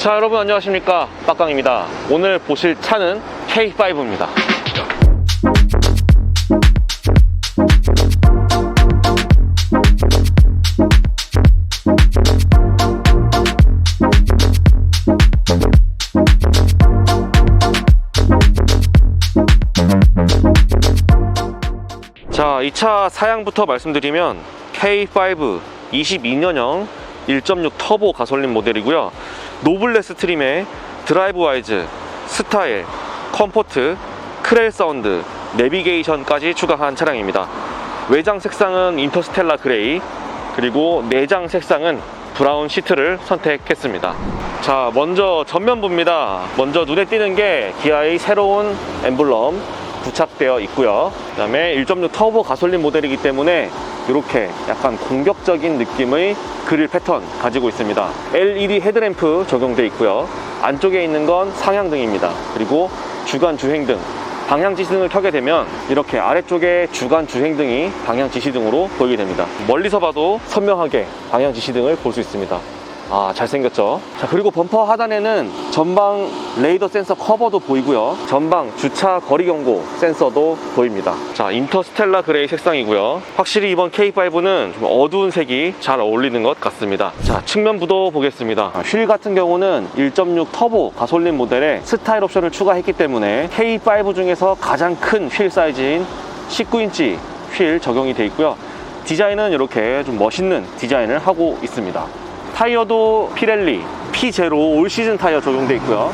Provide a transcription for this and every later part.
자 여러분 안녕하십니까? 빡강입니다. 오늘 보실 차는 K5입니다. 자, 이 차 사양부터 말씀드리면 K5 22년형 1.6 터보 가솔린 모델이고요. 노블레스 트림에 드라이브 와이즈, 스타일, 컴포트, 크렐 사운드, 내비게이션까지 추가한 차량입니다. 외장 색상은 인터스텔라 그레이, 그리고 내장 색상은 브라운 시트를 선택했습니다. 자, 먼저 전면부입니다. 먼저 눈에 띄는 게 기아의 새로운 엠블럼 부착되어 있고요. 그 다음에 1.6 터보 가솔린 모델이기 때문에 이렇게 약간 공격적인 느낌의 그릴 패턴 가지고 있습니다. LED 헤드램프 적용되어 있고요. 안쪽에 있는 건 상향등입니다. 그리고 주간 주행등, 방향 지시등을 켜게 되면 이렇게 아래쪽에 주간 주행등이 방향 지시등으로 보이게 됩니다. 멀리서 봐도 선명하게 방향 지시등을 볼 수 있습니다. 아, 잘생겼죠? 자, 그리고 범퍼 하단에는 전방 레이더 센서 커버도 보이고요. 전방 주차 거리 경고 센서도 보입니다. 자, 인터스텔라 그레이 색상이고요. 확실히 이번 K5는 좀 어두운 색이 잘 어울리는 것 같습니다. 자, 측면부도 보겠습니다. 아, 휠 같은 경우는 1.6 터보 가솔린 모델에 스타일 옵션을 추가했기 때문에 K5 중에서 가장 큰 휠 사이즈인 19인치 휠 적용이 되어 있고요. 디자인은 이렇게 좀 멋있는 디자인을 하고 있습니다. 타이어도 피렐리 P0 올 시즌 타이어 적용되어 있고요.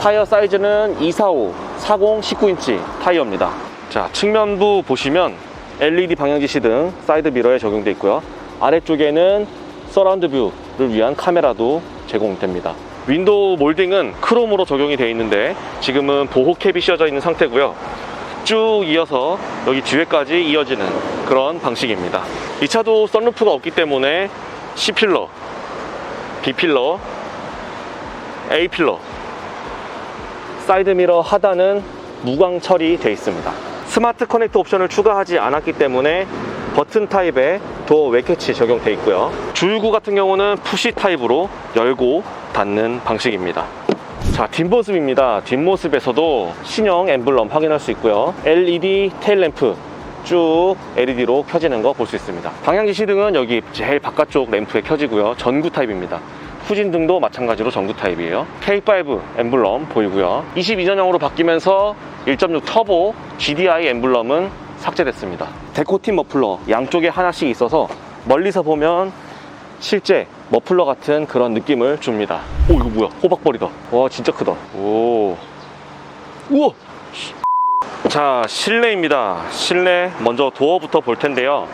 타이어 사이즈는 245, 40, 19인치 타이어입니다. 자, 측면부 보시면 LED 방향지시 등 사이드 미러에 적용되어 있고요. 아래쪽에는 서라운드 뷰를 위한 카메라도 제공됩니다. 윈도우 몰딩은 크롬으로 적용이 되어 있는데 지금은 보호 캡이 씌워져 있는 상태고요. 쭉 이어서 여기 뒤에까지 이어지는 그런 방식입니다. 이 차도 썬루프가 없기 때문에 C필러, B필러, A필러, 사이드미러 하단은 무광 처리되어 있습니다. 스마트 커넥터 옵션을 추가하지 않았기 때문에 버튼 타입의 도어 웨캐치 적용되어 있고요. 주유구 같은 경우는 푸시 타입으로 열고 닫는 방식입니다. 자, 뒷모습입니다. 뒷모습에서도 신형 엠블럼 확인할 수 있고요. LED 테일램프 쭉 LED로 켜지는 거 볼 수 있습니다. 방향지 시등은 여기 제일 바깥쪽 램프에 켜지고요. 전구 타입입니다. 후진 등도 마찬가지로 전구 타입이에요. K5 엠블럼 보이고요. 22년형으로 바뀌면서 1.6 터보 GDI 엠블럼은 삭제됐습니다. 데코팅 머플러 양쪽에 하나씩 있어서 멀리서 보면 실제 머플러 같은 그런 느낌을 줍니다. 오 이거 뭐야? 호박벌이다. 와 진짜 크다. 오. 우와. 자 실내입니다. 실내 먼저 도어부터 볼 텐데요.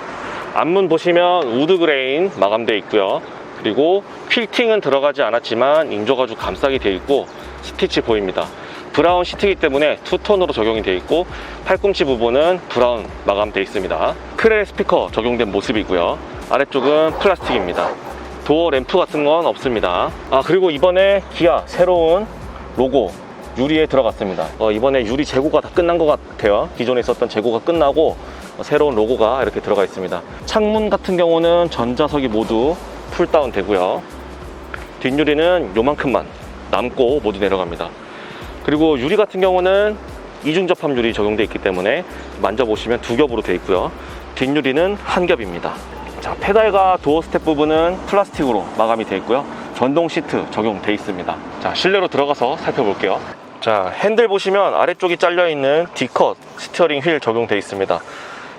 앞문 보시면 우드 그레인 마감되어 있고요. 그리고 퀼팅은 들어가지 않았지만 인조가죽 감싸기 되어 있고 스티치 보입니다. 브라운 시트이기 때문에 투톤으로 적용이 되어 있고 팔꿈치 부분은 브라운 마감되어 있습니다. 크렐 스피커 적용된 모습이고요. 아래쪽은 플라스틱입니다. 도어 램프 같은 건 없습니다. 아 그리고 이번에 기아 새로운 로고 유리에 들어갔습니다. 어, 이번에 유리 재고가 다 끝난 것 같아요. 기존에 있었던 재고가 끝나고 어, 새로운 로고가 이렇게 들어가 있습니다. 창문 같은 경우는 전자석이 모두 풀다운 되고요. 뒷유리는 요만큼만 남고 모두 내려갑니다. 그리고 유리 같은 경우는 이중 접합 유리 적용되어 있기 때문에 만져보시면 두 겹으로 되어 있고요. 뒷유리는 한 겹입니다. 자, 페달과 도어 스텝 부분은 플라스틱으로 마감이 되어 있고요. 전동 시트 적용되어 있습니다. 자, 실내로 들어가서 살펴볼게요. 자, 핸들 보시면 아래쪽이 잘려 있는 D컷 스티어링 휠 적용되어 있습니다.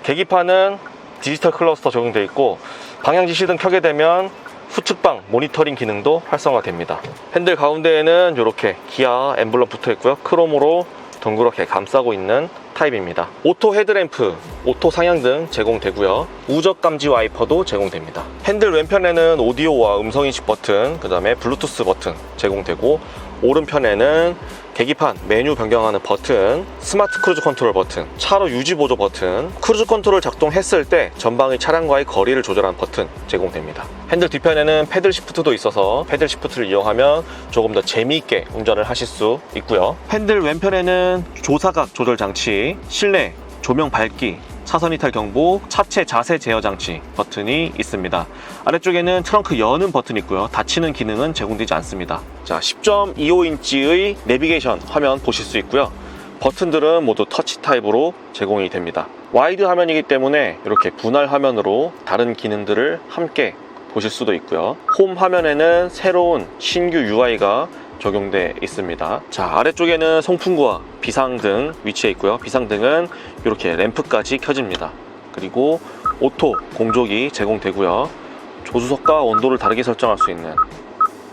계기판은 디지털 클러스터 적용되어 있고 방향 지 시등 켜게 되면 후측방 모니터링 기능도 활성화됩니다. 핸들 가운데에는 이렇게 기아 엠블럼 붙어 있고요. 크롬으로 둥그렇게 감싸고 있는 타입입니다. 오토 헤드램프, 오토 상향등 제공되고요. 우적 감지 와이퍼도 제공됩니다. 핸들 왼편에는 오디오와 음성인식 버튼, 그 다음에 블루투스 버튼 제공되고 오른편에는 계기판, 메뉴 변경하는 버튼, 스마트 크루즈 컨트롤 버튼, 차로 유지 보조 버튼, 크루즈 컨트롤 작동했을 때 전방의 차량과의 거리를 조절하는 버튼 제공됩니다. 핸들 뒤편에는 패들 시프트도 있어서 패들 시프트를 이용하면 조금 더 재미있게 운전을 하실 수 있고요. 핸들 왼편에는 조사각 조절 장치, 실내 조명 밝기, 차선 이탈 경보, 차체 자세 제어 장치 버튼이 있습니다. 아래쪽에는 트렁크 여는 버튼이 있고요. 닫히는 기능은 제공되지 않습니다. 자, 10.25인치의 내비게이션 화면 보실 수 있고요. 버튼들은 모두 터치 타입으로 제공이 됩니다. 와이드 화면이기 때문에 이렇게 분할 화면으로 다른 기능들을 함께 보실 수도 있고요. 홈 화면에는 새로운 신규 UI가 적용돼 있습니다. 자, 아래쪽에는 송풍구와 비상등 위치해 있고요. 비상등은 이렇게 램프까지 켜집니다. 그리고 오토 공조기 제공되고요. 조수석과 온도를 다르게 설정할 수 있는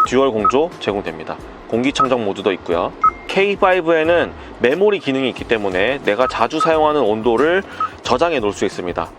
듀얼 공조 제공됩니다. 공기청정 모드도 있고요. K5에는 메모리 기능이 있기 때문에 내가 자주 사용하는 온도를 저장해 놓을 수 있습니다.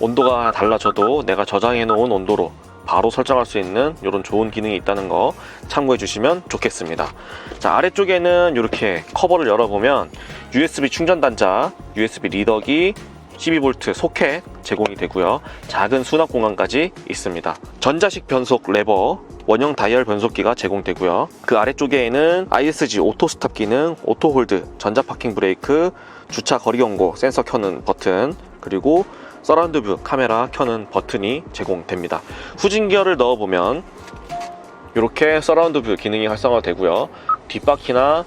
온도가 달라져도 내가 저장해 놓은 온도로 바로 설정할 수 있는 이런 좋은 기능이 있다는 거 참고해 주시면 좋겠습니다. 자, 아래쪽에는 이렇게 커버를 열어보면 USB 충전 단자, USB 리더기, 12V 소켓 제공이 되고요. 작은 수납 공간까지 있습니다. 전자식 변속 레버, 원형 다이얼 변속기가 제공되고요. 그 아래쪽에는 ISG 오토 스탑 기능, 오토 홀드, 전자 파킹 브레이크, 주차 거리 경고 센서 켜는 버튼, 그리고 서라운드 뷰 카메라 켜는 버튼이 제공됩니다. 후진 기어를 넣어보면 이렇게 서라운드 뷰 기능이 활성화되고요. 뒷바퀴나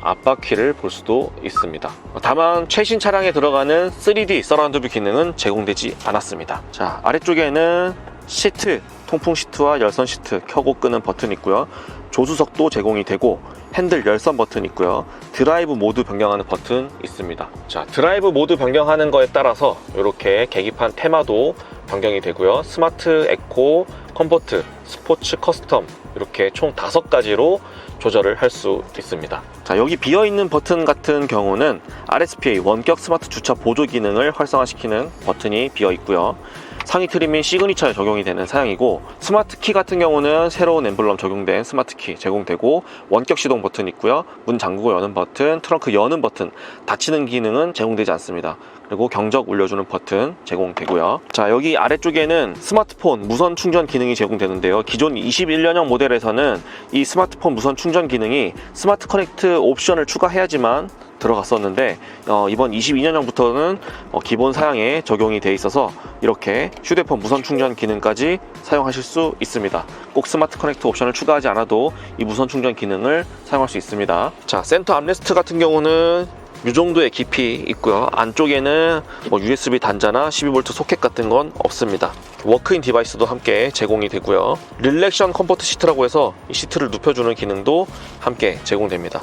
앞바퀴를 볼 수도 있습니다. 다만 최신 차량에 들어가는 3D 서라운드 뷰 기능은 제공되지 않았습니다. 자, 아래쪽에는 시트, 통풍 시트와 열선 시트 켜고 끄는 버튼이 있고요. 조수석도 제공이 되고 핸들 열선 버튼 있고요. 드라이브 모드 변경하는 버튼 있습니다. 자, 드라이브 모드 변경하는 거에 따라서 이렇게 계기판 테마도 변경이 되고요. 스마트, 에코, 컴포트, 스포츠, 커스텀 이렇게 총 다섯 가지로 조절을 할 수 있습니다. 자, 여기 비어 있는 버튼 같은 경우는 RSPA 원격 스마트 주차 보조 기능을 활성화시키는 버튼이 비어 있고요. 상위 트림인 시그니처에 적용이 되는 사양이고 스마트 키 같은 경우는 새로운 엠블럼 적용된 스마트 키 제공되고 원격 시동 버튼 있고요. 문 잠그고 여는 버튼 트렁크 여는 버튼 닫히는 기능은 제공되지 않습니다. 그리고 경적 울려주는 버튼 제공되고요. 자 여기 아래쪽에는 스마트폰 무선 충전 기능이 제공되는데요. 기존 21년형 모델에서는 이 스마트폰 무선 충전 기능이 스마트 커넥트 옵션을 추가해야지만 들어갔었는데 어, 이번 22년형부터는 어, 기본 사양에 적용이 돼 있어서 이렇게 휴대폰 무선 충전 기능까지 사용하실 수 있습니다. 꼭 스마트 커넥트 옵션을 추가하지 않아도 이 무선 충전 기능을 사용할 수 있습니다. 자, 센터 암레스트 같은 경우는 이 정도의 깊이 있고요. 안쪽에는 뭐 USB 단자나 12V 소켓 같은 건 없습니다. 워크인 디바이스도 함께 제공이 되고요. 릴렉션 컴포트 시트라고 해서 이 시트를 눕혀주는 기능도 함께 제공됩니다.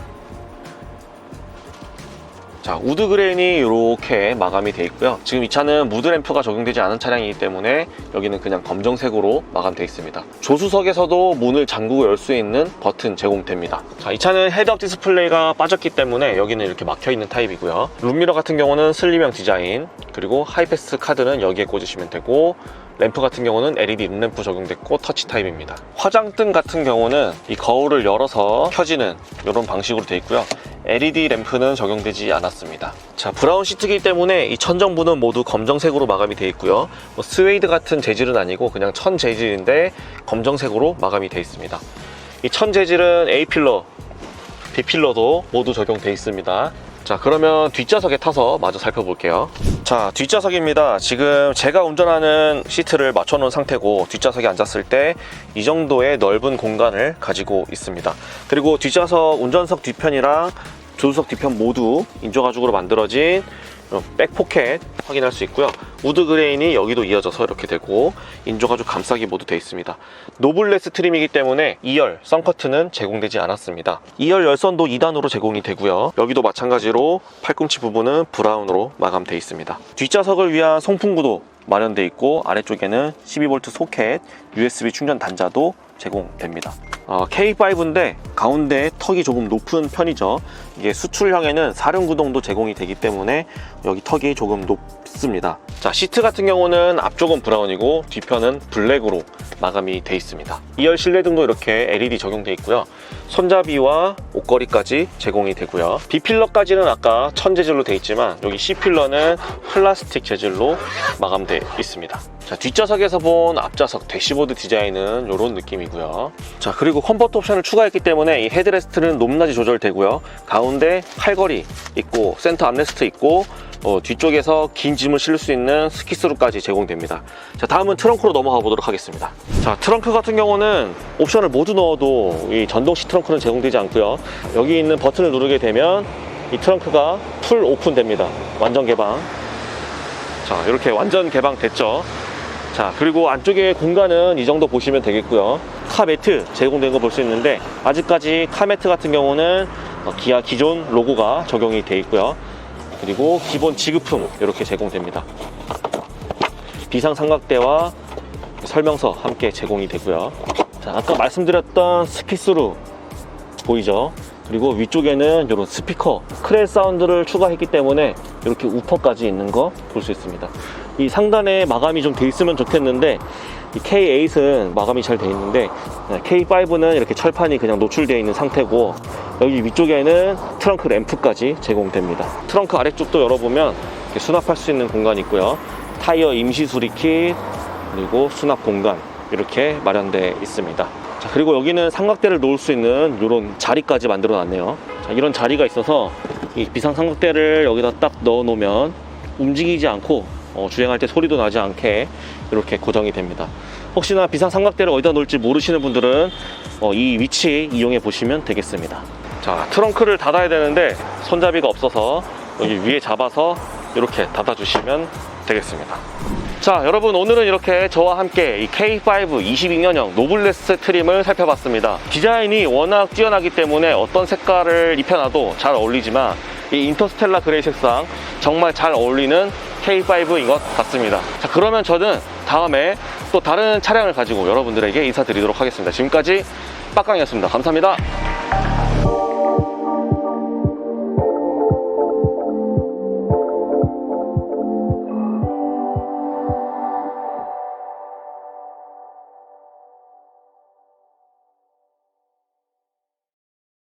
자, 우드 그레인이 이렇게 마감이 되어 있고요. 지금 이 차는 무드 램프가 적용되지 않은 차량이기 때문에 여기는 그냥 검정색으로 마감되어 있습니다. 조수석에서도 문을 잠그고 열 수 있는 버튼 제공됩니다. 자, 이 차는 헤드업 디스플레이가 빠졌기 때문에 여기는 이렇게 막혀 있는 타입이고요. 룸미러 같은 경우는 슬림형 디자인, 그리고 하이패스 카드는 여기에 꽂으시면 되고 램프 같은 경우는 LED 룸램프 적용됐고 터치 타입입니다. 화장등 같은 경우는 이 거울을 열어서 켜지는 이런 방식으로 되어 있고요. LED 램프는 적용되지 않았습니다. 자, 브라운 시트이기 때문에 이 천정부는 모두 검정색으로 마감이 되어 있고요. 뭐 스웨이드 같은 재질은 아니고 그냥 천 재질인데 검정색으로 마감이 되어 있습니다. 이 천 재질은 A 필러, B 필러도 모두 적용되어 있습니다. 자 그러면 뒷좌석에 타서 마저 살펴볼게요 자 뒷좌석입니다 지금 제가 운전하는 시트를 맞춰 놓은 상태고 뒷좌석에 앉았을 때 이 정도의 넓은 공간을 가지고 있습니다 그리고 뒷좌석 운전석 뒤편이랑 조수석 뒤편 모두 인조 가죽으로 만들어진 이런 백포켓 확인할 수 있고요. 우드 그레인이 여기도 이어져서 이렇게 되고 인조 가죽 감싸기 모두 되어 있습니다. 노블레스 트림이기 때문에 2열 썬커트는 제공되지 않았습니다. 2열 열선도 2단으로 제공이 되고요. 여기도 마찬가지로 팔꿈치 부분은 브라운으로 마감되어 있습니다. 뒷좌석을 위한 송풍구도 마련되어 있고 아래쪽에는 12V 소켓 USB 충전 단자도 제공됩니다. 어, K5인데 가운데 턱이 조금 높은 편이죠. 이게 수출형에는 사륜 구동도 제공이 되기 때문에 여기 턱이 조금 높습니다. 자 시트 같은 경우는 앞쪽은 브라운이고 뒤편은 블랙으로 마감이 되어 있습니다. 2열 실내등도 이렇게 LED 적용되어 있고요. 손잡이와 옷걸이까지 제공이 되고요. B필러까지는 아까 천 재질로 되어 있지만 여기 C필러는 플라스틱 재질로 마감되어 있습니다 자 뒷좌석에서 본 앞좌석 대시보드 디자인은 이런 느낌이고요 자 그리고 컴포트 옵션을 추가했기 때문에 이 헤드레스트는 높낮이 조절되고요 가운데 팔걸이 있고 센터 암레스트 있고 어, 뒤쪽에서 긴 짐을 실을 수 있는 스키스루까지 제공됩니다. 자, 다음은 트렁크로 넘어가 보도록 하겠습니다. 자, 트렁크 같은 경우는 옵션을 모두 넣어도 이 전동 시 트렁크는 제공되지 않고요. 여기 있는 버튼을 누르게 되면 이 트렁크가 풀 오픈됩니다. 완전 개방. 자, 이렇게 완전 개방됐죠. 자, 그리고 안쪽에 공간은 이 정도 보시면 되겠고요. 카 매트 제공된 거 볼 수 있는데 아직까지 카 매트 같은 경우는 어, 기아 기존 로고가 적용이 돼 있고요. 그리고 기본 지급품 이렇게 제공됩니다. 비상 삼각대와 설명서 함께 제공이 되고요. 자, 아까 말씀드렸던 스키스루 보이죠? 그리고 위쪽에는 이런 스피커, 크렐 사운드를 추가했기 때문에 이렇게 우퍼까지 있는 거 볼 수 있습니다. 이 상단에 마감이 좀 돼 있으면 좋겠는데 이 K8은 마감이 잘 돼 있는데 네, K5는 이렇게 철판이 그냥 노출되어 있는 상태고 여기 위쪽에는 트렁크 램프까지 제공됩니다. 트렁크 아래쪽도 열어보면 수납할 수 있는 공간이 있고요. 타이어 임시 수리킷 그리고 수납 공간 이렇게 마련되어 있습니다. 자, 그리고 여기는 삼각대를 놓을 수 있는 이런 자리까지 만들어 놨네요. 자, 이런 자리가 있어서 이 비상 삼각대를 여기다 딱 넣어 놓으면 움직이지 않고 어, 주행할 때 소리도 나지 않게 이렇게 고정이 됩니다. 혹시나 비상 삼각대를 어디다 놓을지 모르시는 분들은 어, 이 위치 이용해 보시면 되겠습니다. 자, 트렁크를 닫아야 되는데 손잡이가 없어서 여기 위에 잡아서 이렇게 닫아 주시면 되겠습니다. 자, 여러분 오늘은 이렇게 저와 함께 이 K5 22년형 노블레스 트림을 살펴봤습니다. 디자인이 워낙 뛰어나기 때문에 어떤 색깔을 입혀놔도 잘 어울리지만 이 인터스텔라 그레이 색상 정말 잘 어울리는 K5인 것 같습니다. 자, 그러면 저는 다음에 또 다른 차량을 가지고 여러분들에게 인사드리도록 하겠습니다. 지금까지 빡강이었습니다. 감사합니다.